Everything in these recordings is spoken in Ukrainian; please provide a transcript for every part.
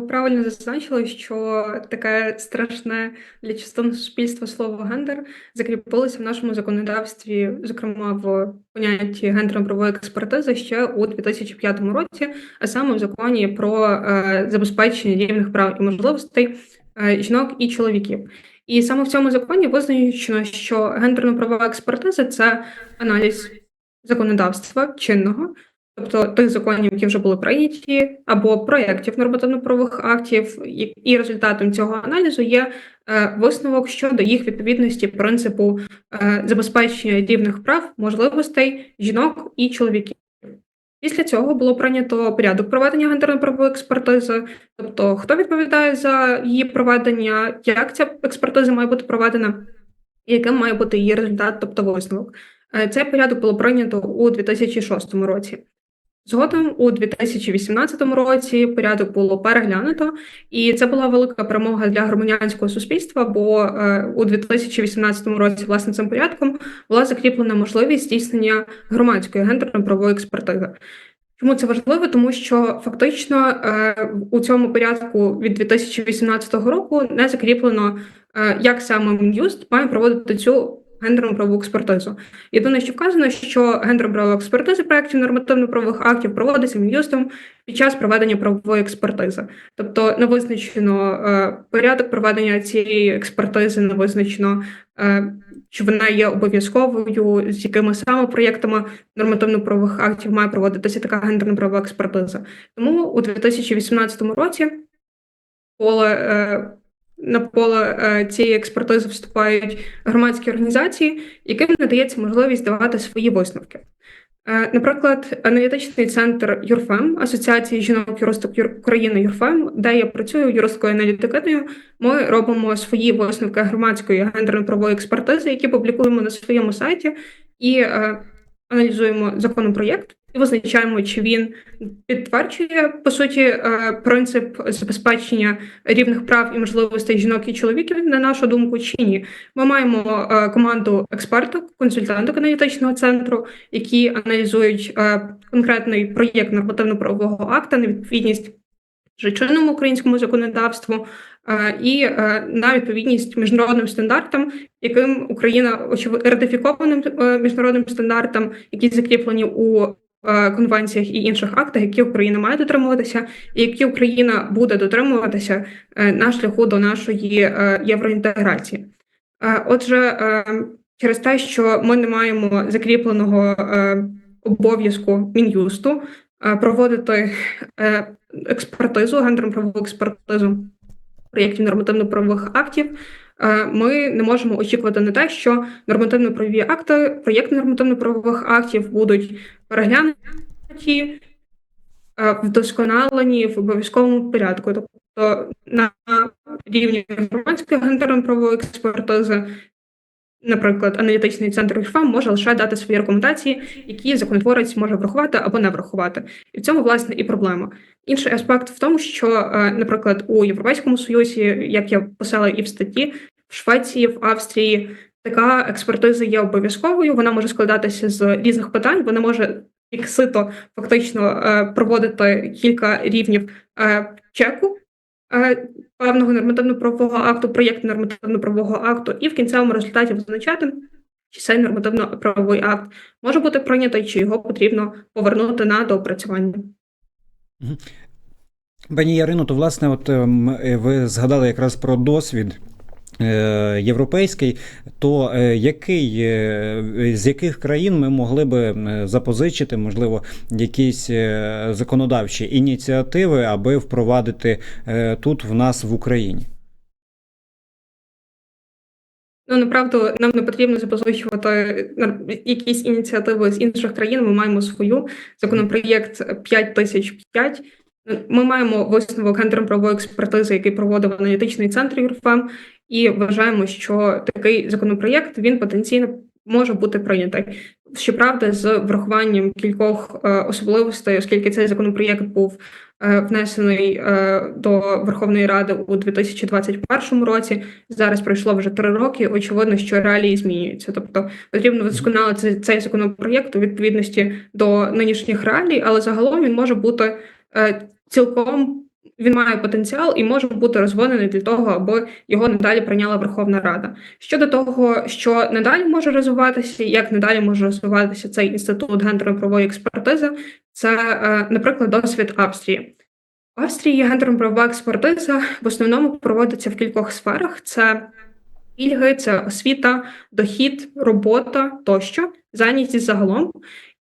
ви правильно зазначили, що таке страшне для частини суспільства слово гендер закріпилося в нашому законодавстві, зокрема в понятті гендерно-правової експертизи ще у 2005 році, а саме в законі про е, забезпечення рівних прав і можливостей е, жінок і чоловіків. І саме в цьому законі визначено, що гендерно-правова експертиза це аналіз законодавства чинного, тобто тих законів, які вже були прийняті, або проєктів нормативно-правових актів, і, результатом цього аналізу є е, висновок щодо їх відповідності принципу е, забезпечення рівних прав, можливостей жінок і чоловіків. Після цього було прийнято порядок проведення гендерно-правової експертизи, тобто хто відповідає за її проведення, як ця експертиза має бути проведена, і яким має бути її результат, тобто висновок. Е, Цей порядок було прийнято у 2006 році. Згодом у 2018 році порядок було переглянуто, і це була велика перемога для громадянського суспільства. Бо е, у 2018 році власне цим порядком була закріплена можливість здійснення громадської гендерно-правової експертизи. Чому це важливо? Тому що фактично е, у цьому порядку від 2018 року не закріплено, е, як саме Мін'юст має проводити цю гендерну правову експертизу. Єдине, що вказано, що гендерна правова експертиза проєктів нормативно-правових актів проводиться Мін'юстом під час проведення правової експертизи. Тобто не визначено е, порядок проведення цієї експертизи, не визначено, е, чи вона є обов'язковою, з якими саме проєктами нормативно-правових актів має проводитися така гендерна правова експертиза. Тому у 2018 році. Е, на поле е, цієї експертизи вступають громадські організації, яким надається можливість давати свої висновки. Е, Наприклад, аналітичний центр ЮРФЕМ, Асоціації жінок юристок України ЮРФЕМ, де я працюю юристкою аналітикиною, ми робимо свої висновки громадської гендерно-правової експертизи, які публікуємо на своєму сайті, і е, аналізуємо законопроєкт і визначаємо, чи він підтверджує по суті е, принцип забезпечення рівних прав і можливостей жінок і чоловіків, на нашу думку, чи ні. Ми маємо е, команду експерток, консультанток аналітичного центру, які аналізують е, конкретний проєкт нормативно-правового акта на відповідність вже чинному українському законодавству і е, на відповідність міжнародним стандартам, яким Україна очевидно ратифікованим е, міжнародним стандартам, які закріплені у е, конвенціях і інших актах, які Україна має дотримуватися, і які Україна буде дотримуватися е, на шляху до нашої е, євроінтеграції. Е, Отже, е, через те, що ми не маємо закріпленого е, обов'язку мін'юсту е, проводити е, експертизу, гендерно-правову експертизу проєктів нормативно-правових актів, е, ми не можемо очікувати на те, що нормативно-правові акти, проєкти нормативно-правових актів будуть переглянуті, е, вдосконалені в обов'язковому порядку. Тобто на рівні громадської гендерно-правової експертизи, наприклад, аналітичний центр ЮРФА може лише дати свої рекомендації, які законотворець може врахувати або не врахувати. І в цьому власне і проблема. Інший аспект в тому, що, е, наприклад, у Європейському Союзі, як я писала і в статті, в Швеції, в Австрії така експертиза є обов'язковою. Вона може складатися з різних питань. Вона може як сито фактично е, проводити кілька рівнів е, чеку певного нормативно-правового акту, проєкту нормативно-правового акту, і в кінцевому результаті визначати, чи цей нормативно-правовий акт може бути прийнятий, чи його потрібно повернути на доопрацювання. Пані Ярино, то власне, от ем, е, ви згадали якраз про досвід. Е, Європейський, то е, який е, з яких країн ми могли би запозичити, можливо, якісь законодавчі ініціативи, аби впровадити тут в нас в Україні? Ну, направду, нам не потрібно запозичувати якісь ініціативи з інших країн. Ми маємо свою законопроєкт 5005. Ми маємо висновок гендерно-правової експертизи, який проводив аналітичний центр ЮРФЕМ, і вважаємо, що такий законопроєкт він потенційно може бути прийнятий. Щоправда, з врахуванням кількох е, особливостей, оскільки цей законопроєкт був е, внесений е, до Верховної Ради у 2021 році. Зараз пройшло вже три роки. Очевидно, що реалії змінюються. Тобто потрібно вдосконалити цей законопроєкт у відповідності до нинішніх реалій, але загалом він може бути цілком він має потенціал і може бути розвинений для того, аби його надалі прийняла Верховна Рада. Щодо того, що надалі може розвиватися, як надалі може розвиватися цей інститут гендерно-правової експертизи, це, е, наприклад, досвід Австрії. В Австрії гендерно-правова експертиза в основному проводиться в кількох сферах: це пільги, це освіта, дохід, робота тощо, зайнятість загалом.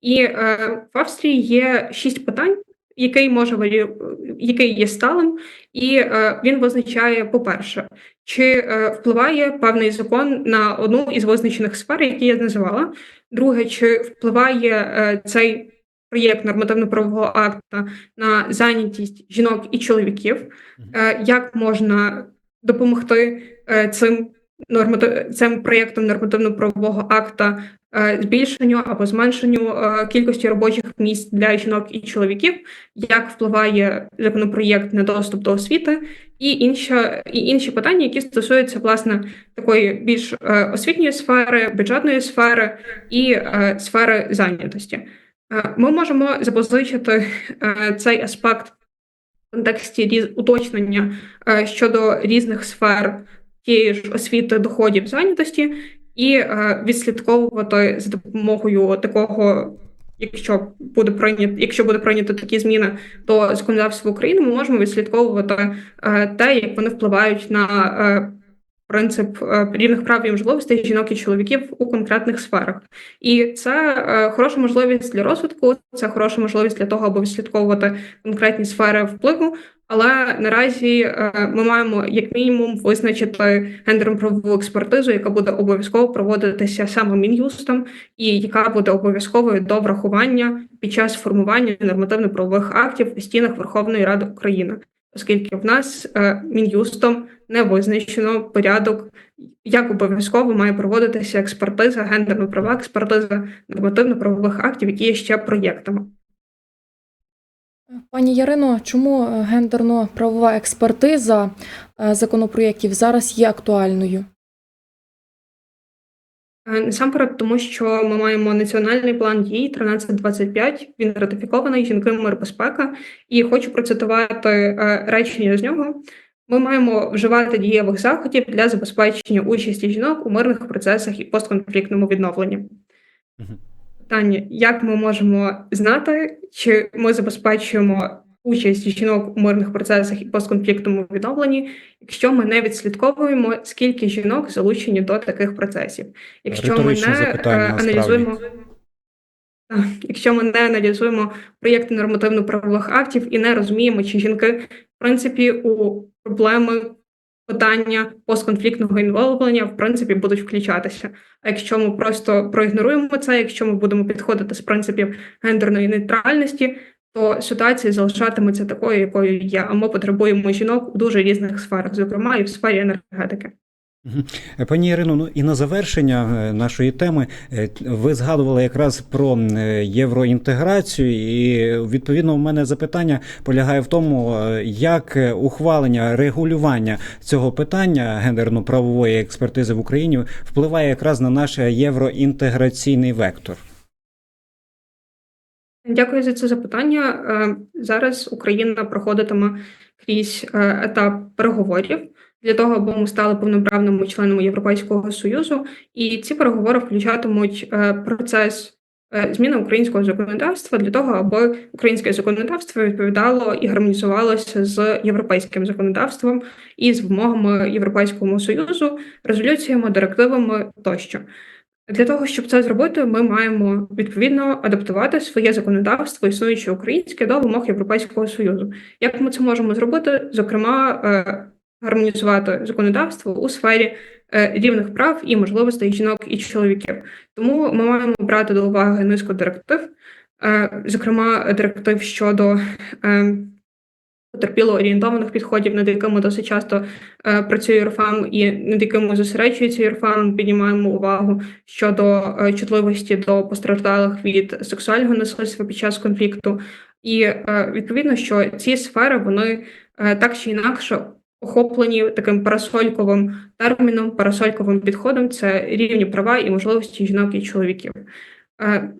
І е, в Австрії є шість питань, який може варі... який є сталим, і е, він визначає, по-перше, чи е, впливає певний закон на одну із визначених сфер, які я називала. Друге, чи впливає е, цей проєкт нормативно-правового акта на зайнятість жінок і чоловіків, е, як можна допомогти е, цим норматив... цим проєктом нормативно-правового акта збільшенню або зменшенню е, кількості робочих місць для жінок і чоловіків, як впливає законопроєкт на доступ до освіти, і інші, і інші питання, які стосуються власне такої більш е, освітньої сфери, бюджетної сфери і е, сфери зайнятості. Е, Ми можемо запозичити е, цей аспект в контексті уточнення е, щодо різних сфер тієї ж освіти, доходів, зайнятості, і е, відслідковувати за допомогою такого. Якщо буде прийнято, якщо буде прийнято такі зміни до законодавства України, ми можемо відслідковувати е, те, як вони впливають на е, принцип рівних прав і можливостей жінок і чоловіків у конкретних сферах. І це хороша можливість для розвитку, це хороша можливість для того, аби відслідковувати конкретні сфери впливу. Але наразі е, ми маємо як мінімум визначити гендерно-правову експертизу, яка буде обов'язково проводитися саме мін'юстом, і яка буде обов'язковою до врахування під час формування нормативно-правових актів у стінах Верховної Ради України, оскільки в нас е, мін'юстом не визначено порядок, як обов'язково має проводитися експертиза, гендерно-правова експертиза нормативно-правових актів, які є ще проєктами. Пані Ярино, чому е, гендерно-правова експертиза е, законопроєктів зараз є актуальною? Е, Насамперед, тому що ми маємо національний план дій 1325, Він ратифікований жінки мир безпека. І хочу процитувати речення з нього. Ми маємо вживати дієвих заходів для забезпечення участі жінок у мирних процесах і постконфліктному відновленні. Питання: як ми можемо знати, чи ми забезпечуємо участь жінок у мирних процесах і постконфліктному відновленні, якщо ми не відслідковуємо, скільки жінок залучені до таких процесів? Якщо ми не запитання, е, аналізуємо. Якщо ми не аналізуємо проєкти нормативно-правових актів і не розуміємо, чи жінки, в принципі, у проблеми питання постконфліктного інволвлення, в принципі, будуть включатися. А якщо ми просто проігноруємо це, якщо ми будемо підходити з принципів гендерної нейтральності, то ситуація залишатиметься такою, якою є. А ми потребуємо жінок у дуже різних сферах, зокрема і в сфері енергетики. Е, Пані Ірино, ну і на завершення е, нашої теми е, ви згадували якраз про євроінтеграцію, і відповідно у мене запитання полягає в тому, як ухвалення регулювання цього питання гендерно-правової експертизи в Україні впливає якраз на наш євроінтеграційний вектор. Дякую за це запитання. Зараз Україна проходитиме крізь етап переговорів для того, аби ми стали повноправними членами Європейського союзу, і ці переговори включатимуть е, процес е, зміни українського законодавства для того, аби українське законодавство відповідало і гармонізувалося з європейським законодавством і з вимогами Європейського союзу, резолюціями, директивами тощо. Для того, щоб це зробити, ми маємо відповідно адаптувати своє законодавство, існуюче українське, до вимог Європейського союзу. Як ми це можемо зробити? Зокрема, е, гармонізувати законодавство у сфері е, рівних прав і можливостей жінок і чоловіків. Тому ми маємо брати до уваги низку директив, е, зокрема, директив щодо е, потерпіло орієнтованих підходів, над якими досить часто е, працює ЮРФАМ і над якими зосереджується ЮРФАМ, піднімаємо увагу щодо е, чутливості до постраждалих від сексуального насильства під час конфлікту. І е, відповідно, що ці сфери вони е, так чи інакше охоплені таким парасольковим терміном, парасольковим підходом це рівні права і можливості жінок і чоловіків. Е,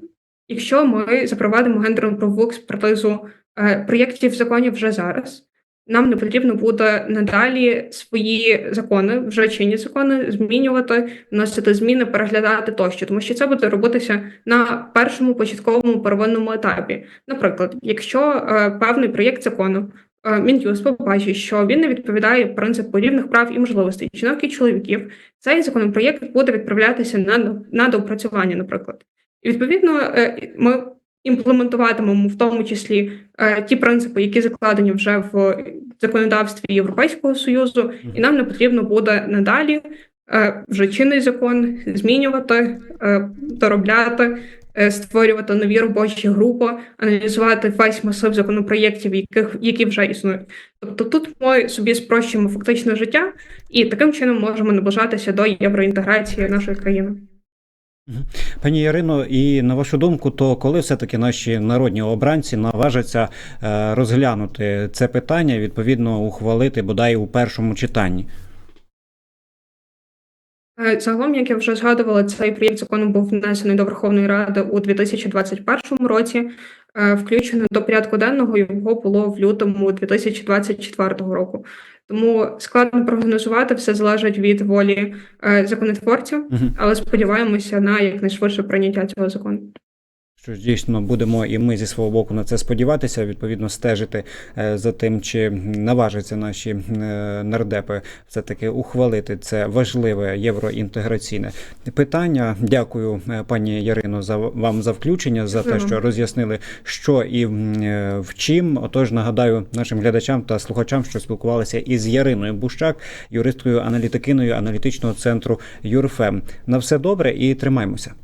Якщо ми запровадимо гендерну правову експертизу е, проєктів законів вже зараз, нам не потрібно буде надалі свої закони, вже чинні закони, змінювати, вносити зміни, переглядати тощо, тому що це буде робитися на першому початковому первинному етапі. Наприклад, якщо е, певний проєкт закону Мін'юст побачить, що він не відповідає принципу рівних прав і можливостей жінок і чоловіків, цей законопроєкт буде відправлятися на, на доопрацювання, наприклад. І відповідно е, ми імплементуватимемо в тому числі е, ті принципи, які закладені вже в законодавстві Європейського союзу, і нам не потрібно буде надалі е, вже чинний закон змінювати, е, доробляти, е, створювати нові робочі групи, аналізувати весь масив законопроєктів, яких які вже існують. Тобто тут ми собі спрощуємо фактично життя, і таким чином можемо наближатися до євроінтеграції нашої країни. Пані Ярино, і на вашу думку, то коли все-таки наші народні обранці наважаться е, розглянути це питання, відповідно ухвалити бодай у першому читанні? Е, Загалом, як я вже згадувала, цей проєкт закону був внесений до Верховної Ради у 2021 році. Е, Включено до порядку денного його було в лютому 2024 року. Тому складно прогнозувати, все залежить від волі е, законотворців, але сподіваємося на якнайшвидше прийняття цього закону. Що дійсно будемо і ми зі свого боку на це сподіватися, відповідно стежити е, за тим, чи наважаться наші е, нардепи все-таки ухвалити це важливе євроінтеграційне питання. Дякую, е, пані Ярино, за вам за включення, за те, що роз'яснили, що і в чим. Отож, нагадаю нашим глядачам та слухачам, що спілкувалися із Яриною Бущак, юристкою аналітикиною аналітичного центру ЮРФЕМ. На все добре і тримаймося.